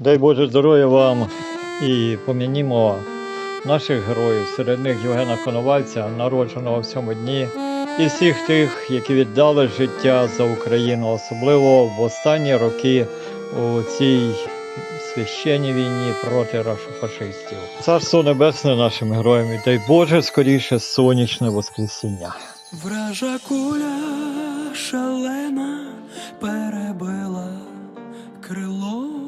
Дай Боже здоров'я вам і пом'янімо наших героїв, серед них Євгена Коновальця, народженого в цьому дні, і всіх тих, які віддали життя за Україну, особливо в останні роки у цій священній війні проти рашофашистів. Царство Небесне нашим героям і дай Боже скоріше сонячне воскресіння. Вража куля шалена перебила крило,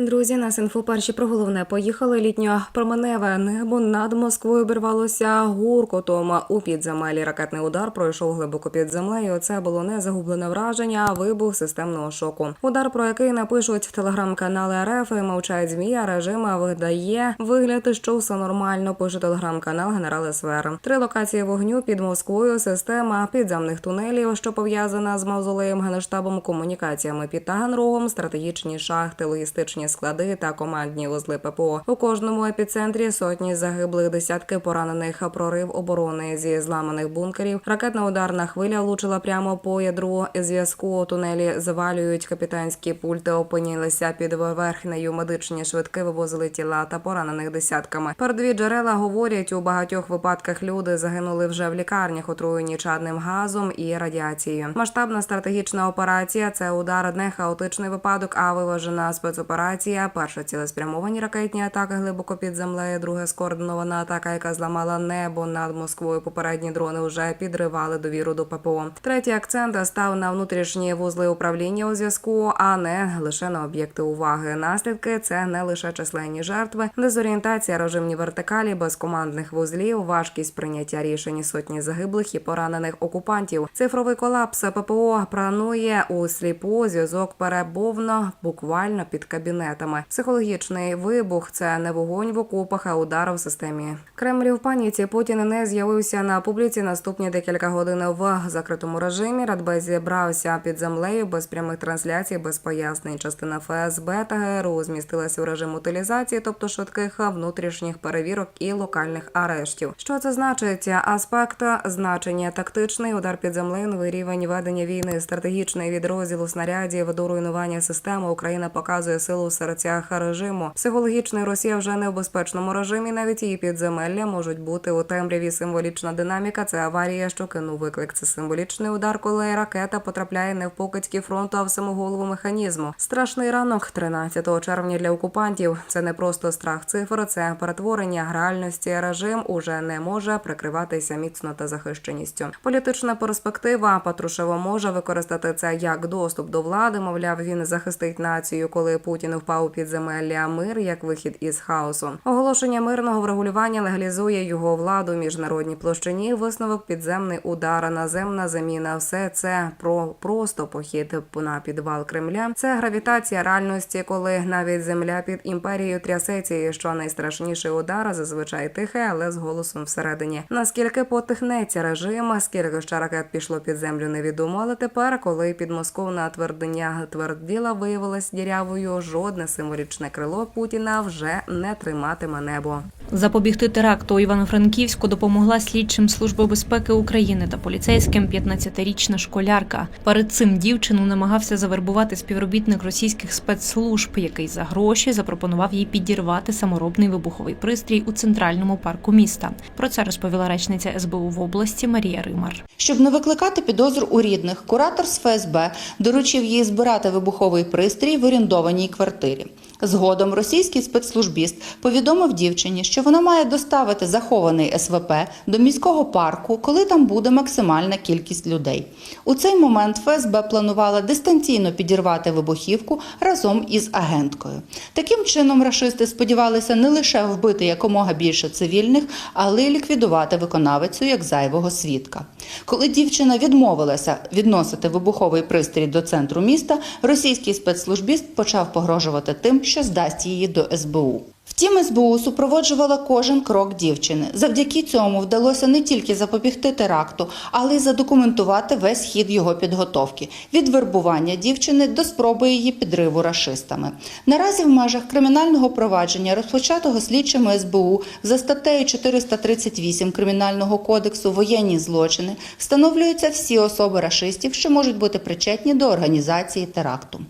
Друзі, нас інфо перші про головне поїхали. Літньо променеве небо над Москвою обірвалося гуркотом. У підземелі ракетний удар пройшов глибоко під землею. Це було не загублене враження, а вибух системного шоку. Удар, про який напишуть телеграм-канали РФ, і мовчать змі, а видає вигляд, що все нормально. Пише телеграм-канал Генерал СВР. Три локації вогню під Москвою. Система підземних тунелів, що пов'язана з мавзолеєм генштабом, комунікаціями під Таганрогом, стратегічні шахти, логістичні склади та командні вузли ППО. У кожному епіцентрі сотні загиблих, десятки поранених, прорив оборони зі зламаних бункерів. Ракетна ударна хвиля влучила прямо по ядру зв'язку. Тунелі завалюють капітанські пульти. Опинілися під поверхнею. Медичні швидки вивозили тіла та поранених десятками. Передові джерела говорять, у багатьох випадках люди загинули вже в лікарнях, отруєні чадним газом і радіацією. Масштабна стратегічна операція це удар не хаотичний випадок, а виважена спецоперація. Перша цілеспрямовані ракетні атаки глибоко під землею. Друга скоординована атака, яка зламала небо над Москвою. Попередні дрони вже підривали довіру до ППО. Третій акцент став на внутрішні вузли управління у зв'язку, а не лише на об'єкти уваги. Наслідки це не лише численні жертви, дезорієнтація режимні вертикалі, без командних вузлів, важкість прийняття рішень, сотні загиблих і поранених окупантів. Цифровий колапс ППО планує у сліпу зв'язок перебовно, буквально під кабінетами. Психологічний вибух це не вогонь в окопах, а удар в системі. Кремль в паніці Путін не з'явився на публіці наступні декілька годин в закритому режимі. Радбез зібрався під землею без прямих трансляцій, без пояснень. Частина ФСБ та ГРУ змістилася у режим утилізації, тобто швидких внутрішніх перевірок і локальних арештів. Що це значить? Аспект значення тактичний удар під землею, новий рівень ведення війни, стратегічний відрозділ снарядів до руйнування системи. Україна показує силу в серцях режиму. Психологічний Росія вже не в безпечному режимі. Навіть її підземелля можуть бути у темряві. Символічна динаміка це аварія, що кинув виклик. Це символічний удар, коли ракета потрапляє не в покидьки фронту, а в саму голову механізму. Страшний ранок 13 червня для окупантів. Це не просто страх цифр, це перетворення реальності. Режим уже не може прикриватися міцно та захищеністю. Політична перспектива Патрушева може використати це як доступ до влади. Мовляв, він захистить націю, коли Путін в УПА у підземелля. Мир як вихід із хаосу. Оголошення мирного врегулювання легалізує його владу міжнародній площині. Висновок підземний удар, наземна заміна. Все це про просто похід на підвал Кремля. Це гравітація реальності, коли навіть земля під імперією трясеться. І що найстрашніший удар зазвичай тихе, але з голосом всередині. Наскільки потихнеться режим, скільки ще ракет пішло під землю, невідомо. Але тепер, коли підмосковна твердиня тверділа виявилась дірявою, жодне символічне крило Путіна вже не триматиме небо. Запобігти теракту у Івано-Франківську допомогла слідчим Служби безпеки України та поліцейським 15-річна школярка. Перед цим дівчину намагався завербувати співробітник російських спецслужб, який за гроші запропонував їй підірвати саморобний вибуховий пристрій у центральному парку міста. Про це розповіла речниця СБУ в області Марія Римар. Щоб не викликати підозр у рідних, куратор з ФСБ доручив їй збирати вибуховий пристрій в орендованій квартирі. Згодом російський спецслужбіст повідомив дівчині, що вона має доставити захований СВП до міського парку, коли там буде максимальна кількість людей. У цей момент ФСБ планувала дистанційно підірвати вибухівку разом із агенткою. Таким чином, рашисти сподівалися не лише вбити якомога більше цивільних, але й ліквідувати виконавицю як зайвого свідка. Коли дівчина відмовилася відносити вибуховий пристрій до центру міста, російський спецслужбіст почав погрожувати тим, що здасть її до СБУ. Втім, СБУ супроводжувала кожен крок дівчини. Завдяки цьому вдалося не тільки запобігти теракту, але й задокументувати весь хід його підготовки від вербування дівчини до спроби її підриву рашистами. Наразі в межах кримінального провадження, розпочатого слідчими СБУ за статтею 438 Кримінального кодексу воєнні злочини встановлюються всі особи рашистів, що можуть бути причетні до організації теракту.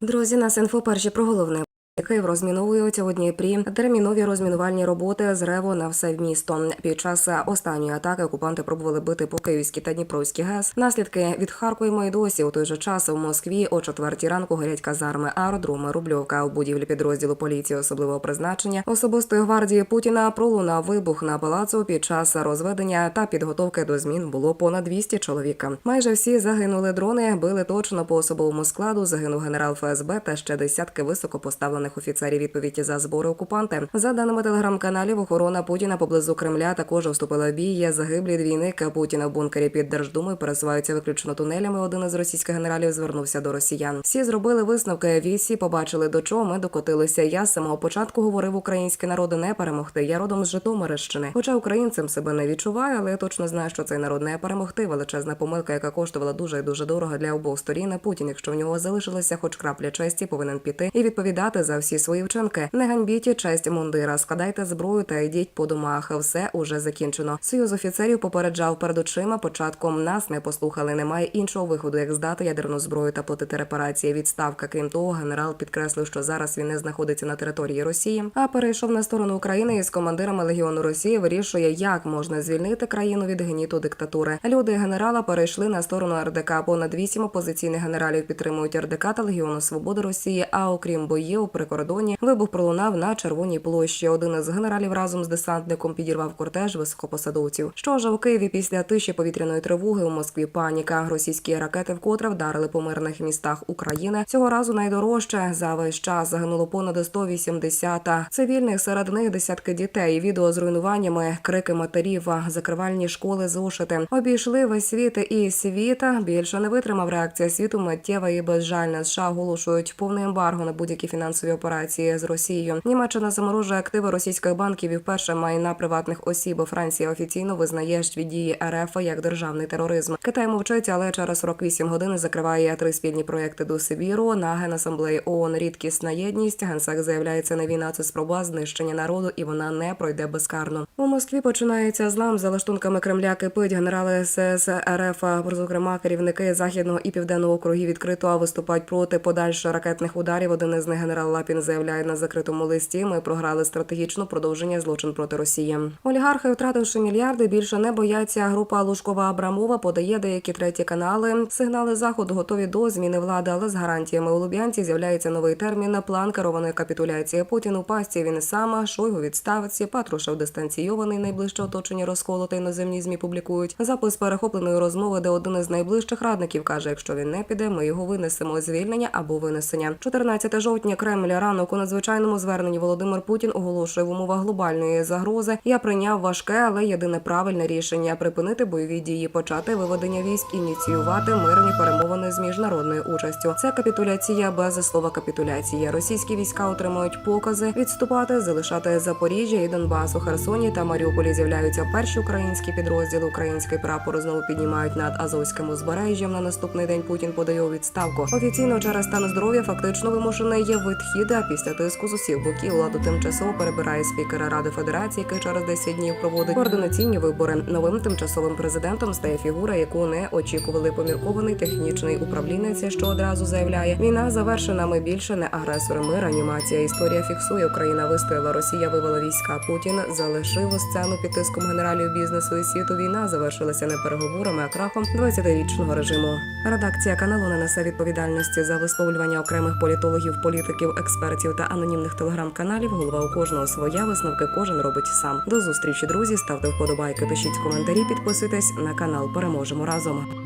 Друзі, нас інфо перші про головне. Київ розміновують у Дніпрі термінові розмінувальні роботи з рево на все місто. Під час останньої атаки окупанти пробували бити по Київській та Дніпровській ГЕС. Наслідки відхаркуємо і досі. У той же час у Москві о четвертій ранку горять казарми, аеродроми, рубльовка у будівлі підрозділу поліції особливого призначення особистої гвардії Путіна пролунав вибух на палацу. Під час розведення та підготовки до змін було понад 200 чоловік. Майже всі загинули дрони, били точно по особовому складу. Загинув генерал ФСБ та ще десятки високопоставлених офіцерів відповіді за збори окупанти. За даними телеграм-каналів, охорона Путіна поблизу Кремля також вступила в бій. Є загиблі двійник Путіна в бункері під Держдумою пересуваються виключно тунелями. Один із російських генералів звернувся до росіян. Всі зробили висновки. Вісі побачили до чого ми докотилися. Я з самого початку говорив український народ не перемогти. Я родом з Житомирщини. Хоча українцем себе не відчуваю, але я точно знаю, що цей народ не перемогти. Величезна помилка, яка коштувала дуже і дуже дорого для обох сторін. Путін, якщо в нього залишилася хоч крапля честі, повинен піти і відповідати за всі свої вчинки. Не ганьбіть честь мундира, складайте зброю та йдіть по домах. Все уже закінчено. Союз офіцерів попереджав перед очима. Початком нас не послухали. Немає іншого виходу, як здати ядерну зброю та платити репарації. Відставка. Крім того, генерал підкреслив, що зараз він не знаходиться на території Росії, а перейшов на сторону України і з командирами легіону Росії вирішує, як можна звільнити країну від гніту диктатури. Люди генерала перейшли на сторону РДК. Понад вісім опозиційних генералів підтримують РДК та Легіону Свободи Росії. А окрім боїв при кордоні, вибух пролунав на червоній площі. Один із генералів разом з десантником підірвав кортеж високопосадовців. Що ж у Києві після тиші повітряної тривоги у Москві паніка. Російські ракети вкотре вдарили по мирних містах України. Цього разу найдорожче за весь час загинуло понад 180 цивільних. Серед них десятки дітей. Відео з руйнуваннями, крики матерів, закривальні школи, зошити обійшли весь світ і світа. Більше не витримав реакція світу миттєва і безжальна. США оголошують повне ембарго на будь-які фінансові операції з Росією. Німеччина заморожує активи російських банків і вперше майна приватних осіб. Франція офіційно визнає дії РФ як державний тероризм. Китай мовчить, але через 48 годин закриває три спільні проекти до Сибіру на генасамблеї ООН. Рідкісна єдність. Генсек заявляється, не війна це спроба знищення народу, і вона не пройде безкарно. У Москві починається злам за лаштунками Кремля. Кипить генерали СС РФ, зокрема керівники західного і південного округів відкрито виступають проти подальших ракетних ударів. Один із них генерал Лапін заявляє на закритому листі. Ми програли стратегічно продовження злочин проти Росії. Олігархи, втративши мільярди, більше не бояться. Група Лужкова Абрамова подає деякі треті канали. Сигнали заходу готові до зміни влади, але з гарантіями у Луб'янці з'являється новий термін план керованої капітуляції. Путін у пастці він сам, Шойгу відставці, Патрушев дистанційований, найближче оточення розколоте іноземні змі публікують. Запис перехопленої розмови, де один із найближчих радників каже: якщо він не піде, ми його винесемо звільнення або винесення. 14 жовтня Кремль ранок у надзвичайному зверненні Володимир Путін оголошує в умовах глобальної загрози. Я прийняв важке, але єдине правильне рішення припинити бойові дії, почати виведення військ, ініціювати мирні перемовини з міжнародною участю. Це капітуляція без слова капітуляція. Російські війська отримують покази відступати, залишати Запоріжжя і Донбас у Херсоні та Маріуполі. З'являються перші українські підрозділи. Український прапор знову піднімають над Азовським узбережжям. На наступний день Путін подає у відставку. Офіційно через стан здоров'я фактично вимушений є відхід. Після тиску з усіх боків владу тимчасово перебирає спікера Ради Федерації, який через 10 днів проводить координаційні вибори. Новим тимчасовим президентом стає фігура, яку не очікували поміркований технічний управлінець, що одразу заявляє: війна завершена. Ми більше не агресори. Ми реанімація. Історія фіксує. Україна вистояла. Росія вивела війська. Путін залишив сцену під тиском генералів бізнесу і світу. Війна завершилася не переговорами, а крахом 20-річного режиму. Редакція каналу не несе відповідальності за висловлювання окремих політологів, політиків, експертів та анонімних телеграм-каналів. Голова у кожного своя висновки кожен робить сам. До зустрічі, друзі. Ставте вподобайки, пишіть коментарі, підписуйтесь на канал. Переможемо разом.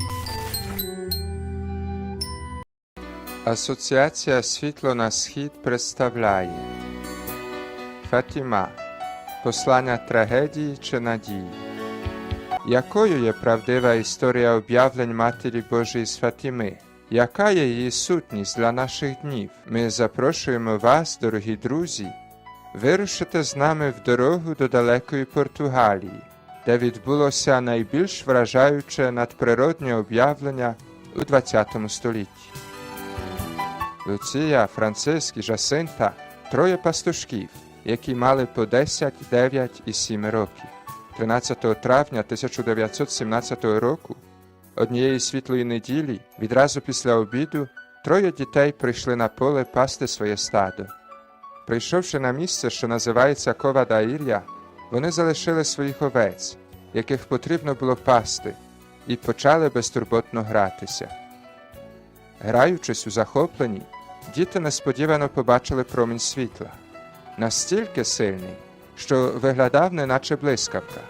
Асоціація Світло на Схід представляє Фатіма Послання трагедії чи надії. Якою є правдива історія об'явлень Матері Божої з Фатіми? Яка є її сутність для наших днів? Ми запрошуємо вас, дорогі друзі, вирушити з нами в дорогу до далекої Португалії, де відбулося найбільш вражаюче надприроднє об'явлення у ХХ столітті. Луція, Франциск і Жасинта троє пастушків, які мали по 10, 9 і 7 років. 13 травня 1917 року, однієї світлої неділі, відразу після обіду, троє дітей прийшли на поле пасти своє стадо. Прийшовши на місце, що називається Кова Даїр'я, вони залишили своїх овець, яких потрібно було пасти, і почали безтурботно гратися. Граючись у захопленні, діти несподівано побачили промінь світла, настільки сильний, що виглядав неначе блискавка.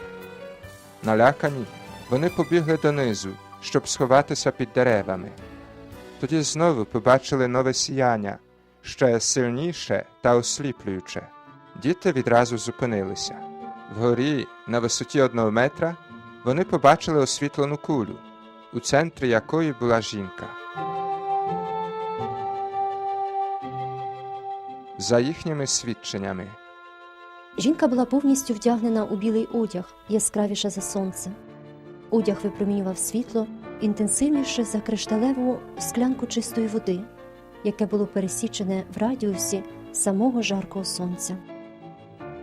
Налякані, вони побігли донизу, щоб сховатися під деревами. Тоді знову побачили нове сіяння, ще сильніше та осліплююче. Діти відразу зупинилися. Вгорі, на висоті одного метра, вони побачили освітлену кулю, у центрі якої була жінка. За їхніми свідченнями, Жінка була повністю вдягнена у білий одяг, яскравіше за сонце. Одяг випромінював світло інтенсивніше за кришталеву склянку чистої води, яке було пересічене в радіусі самого жаркого сонця.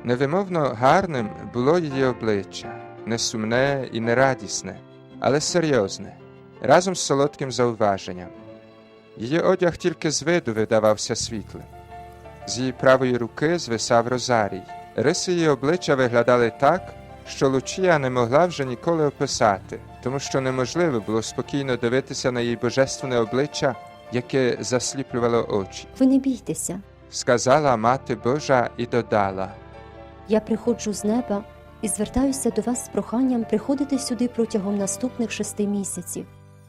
невимовно гарним було її обличчя, не сумне і не радісне, але серйозне, разом з солодким зауваженням. Її одяг тільки з виду видавався світлим. З її правої руки звисав розарій. Риси її обличчя виглядали так, що Лучія не могла вже ніколи описати, тому що неможливо було спокійно дивитися на її божественне обличчя, яке засліплювало очі. Ви не бійтеся, Сказала мати Божа і додала. я приходжу з неба і звертаюся до вас з проханням приходити сюди протягом наступних шести місяців,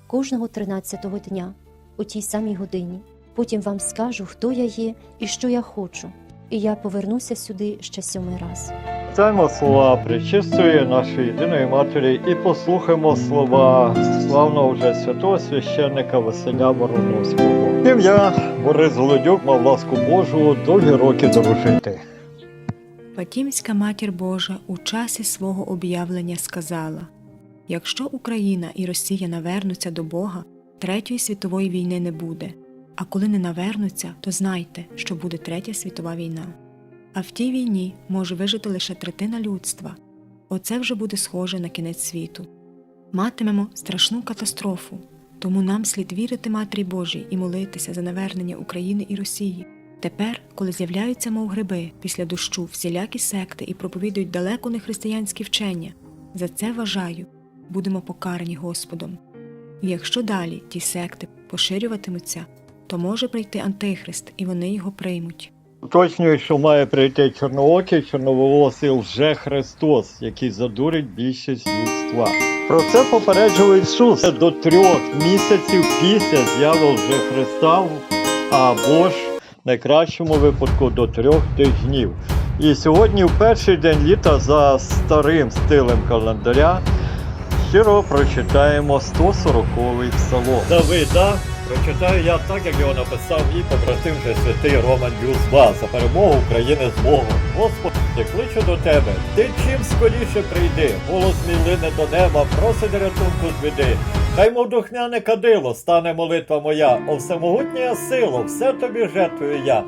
кожного тринадцятого дня, у тій самій годині. Потім вам скажу, хто я є і що я хочу, і я повернуся сюди ще сьомий раз. Читаємо слова причистої нашої єдиної матері і послухаємо слова славного вже святого священника Василя Вороновського. Ім'я Борис Голодюк мав ласку Божу довгі роки дорожити. Фатімська матір Божа у часі свого об'явлення сказала: якщо Україна і Росія навернуться до Бога, Третьої світової війни не буде. А коли не навернуться, то знайте, що буде Третя світова війна. А в тій війні може вижити лише третина людства. Оце вже буде схоже на кінець світу. Матимемо страшну катастрофу, тому нам слід вірити Матері Божій і молитися за навернення України і Росії. Тепер, коли з'являються, мов гриби, після дощу всілякі секти і проповідують далеко не християнські вчення, за це вважаю, будемо покарані Господом. І якщо далі ті секти поширюватимуться, то може прийти Антихрист, і вони його приймуть. Уточнюю, що має прийти чорноокий, чорноволосий лже Христос, який задурить більшість людства. Про це попереджував Ісус до трьох місяців після з'яви лже Христа, або ж в найкращому випадку до трьох тижнів. І сьогодні, в перший день літа, за старим стилем календаря, щиро прочитаємо 140-й псалом. Давида прочитаю я так, як його написав мій побратим вже святий Роман Юзба за перемогу України з Богом. Господи, я кличу до тебе. Ти чим скоріше прийди, голос мій лине до неба, просить рятунку з біди. Хай мов духняне кадило, стане молитва моя, о всемогутня сило, все тобі жертвую я.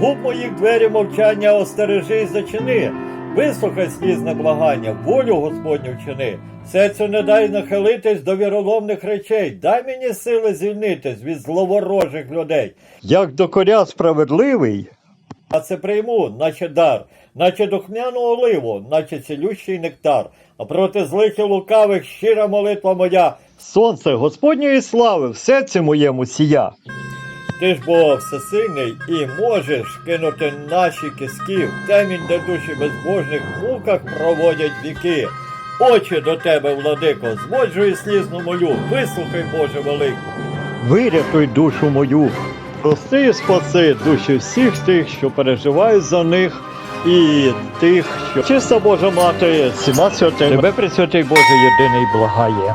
Губ моїх двері мовчання остережи й зачини. Вислухай слізне благання, волю Господню вчини. Серцю не дай нахилитись до віроломних речей, дай мені сили звільнитись від зловорожих людей. Як докоря справедливий, а це прийму, наче дар, наче духмяну оливу, наче цілющий нектар. А проти злих і лукавих щира молитва моя. Сонце Господньої слави в серці моєму сія. Ти ж бо всесильний і можеш кинути наші киски в темінь, де душі безбожних в муках проводять віки. Очі до тебе, владико, зводжую слізну молю, вислухай, Боже велику. Вирятуй душу мою, прости і спаси душі всіх тих, що переживають за них, і тих, що чиста Божа мати, всіма святими, тебе, Пресвятий Боже, єдиний благає.